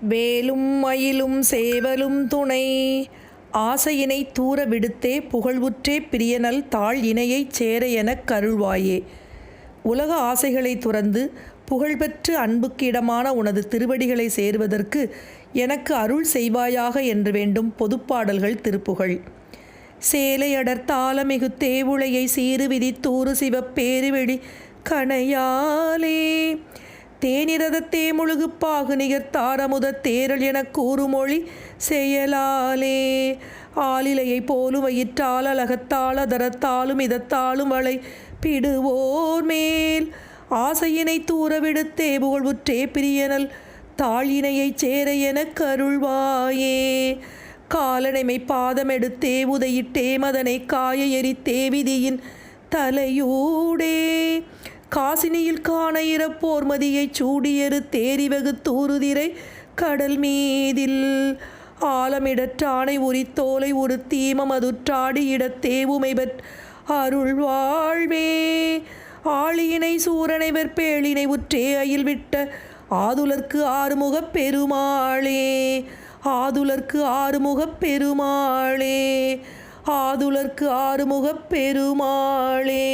வேலும் மயிலும் சேவலும் துணை. ஆசையினை தூர விடுத்தே புகழ்வுற்றே பிரியனல் தாழ் இணையைச் சேர எனக் கருள்வாயே. உலக ஆசைகளை துறந்து புகழ்பெற்று அன்புக்கு இடமான உனது திருவடிகளை சேருவதற்கு எனக்கு அருள் செய்வாயாக என்று வேண்டும் பொதுப்பாடல்கள் திருப்புகழ் சேலையடர் தாளமிகு தேவுளையை சீறு தூறு சிவப்பேருவெளி கணையாலே. தேனிரத முழுகுப்பாகு நிகர் தாரமுத தேரல் எனக் கூறுமொழி செயலாலே. ஆளிலையை போலும் வயிற்றால் அழகத்தால் அதரத்தாலும் இதத்தாலும் வளை பிடுவோர் மேல் ஆசையினை தூரவிடுத்தே புகழ்வுற்றே பிரியனல் தாழினையைச் சேர என கருள்வாயே. காலனைமை பாதமெடுத்தே உதையிட்டே மதனை காய எரித்தே விதியின் தலையூடே. காசினியில் காண இறப்போர் மதியைச் சூடியரு தேரிவகு தூருதிரை கடல் மீதில் ஆலமிடற்றானை உரித்தோலை ஒரு தீமம் அதுற்றாடி இடத்தேவுமை பெற் அருள் வாழ்வே ஆழியினை சூரனை பேளினை உற்றே அயில் விட்ட ஆதுலர்க்கு ஆறுமுகப் பெருமாளே. ஆதுலர்க்கு ஆறுமுகப் பெருமாளே. ஆதுலர்க்கு ஆறுமுகப் பெருமாளே.